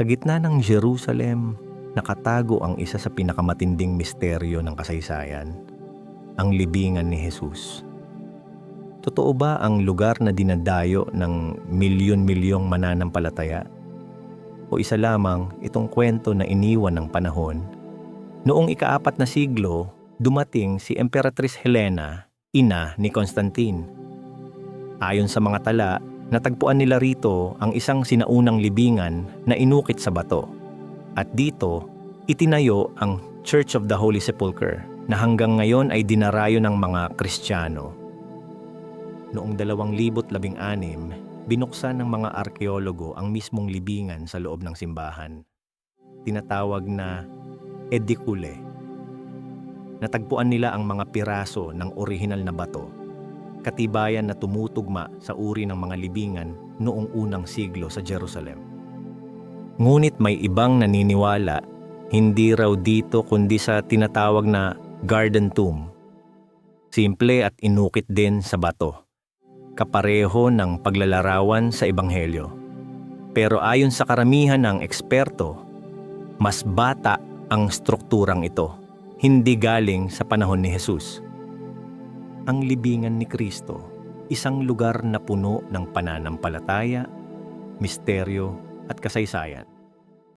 Sa gitna ng Jerusalem, nakatago ang isa sa pinakamatinding misteryo ng kasaysayan, ang libingan ni Jesus. Totoo ba ang lugar na dinadayo ng milyon-milyong mananampalataya? O isa lamang itong kwento na iniwan ng panahon? Noong ikaapat na siglo, dumating si Emperatrice Helena, ina ni Constantine. Ayon sa mga tala, natagpuan nila rito ang isang sinaunang libingan na inukit sa bato. At dito, itinayo ang Church of the Holy Sepulchre na hanggang ngayon ay dinarayo ng mga Kristiyano. Noong 2016, binuksan ng mga arkeologo ang mismong libingan sa loob ng simbahan. Tinatawag na edicule. Natagpuan nila ang mga piraso ng orihinal na bato, katibayan na tumutugma sa uri ng mga libingan noong unang siglo sa Jerusalem. Ngunit may ibang naniniwala, hindi raw dito kundi sa tinatawag na garden tomb. Simple at inukit din sa bato kapareho ng paglalarawan sa Ebanghelyo. Pero ayon sa karamihan ng eksperto, mas bata ang strukturang ito, hindi galing sa panahon ni Jesus. Ang libingan ni Kristo, isang lugar na puno ng pananampalataya, misteryo at kasaysayan.